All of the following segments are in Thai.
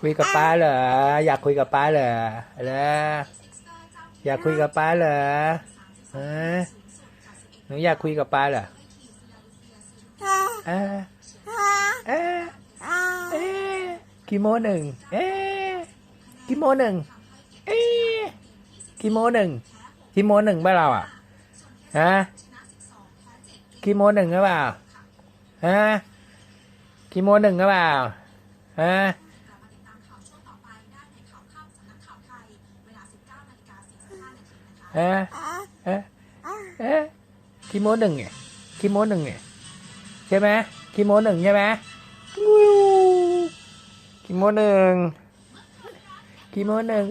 คุยกับป้าเหรอ อยากคุยกับป้าเหรอเหรออยากคุยกับป้าเหรอฮะหนูอยากคุยกับป้าเหรอเอะเอะเอ๊ะกี่โมงหนึ่งเอ๊ะกี่โมงหนึ่งเอ๊ะกี่โมงหนึ่งกี่โมงหนึ่งบ้าเราอะฮะกี่โมงหนึ่งหรือเปล่าฮะกี่โมงหนึ่งหรือเปล่าฮะ เอ๊ะเอ๊ะเอ๊ะคีโมหนึ่งไงคีโมหนึ่งไงใช่ไหมคีโมหนึ่งใช่ไหมคีโมหนึ่งคีโมหนึ่ง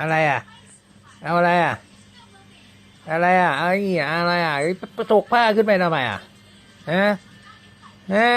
อะไรอะ เอาอะไรอะ อะไรอะไอ้อะไรอะไปโตกผ้าขึ้นไปทำไมอะฮะฮะ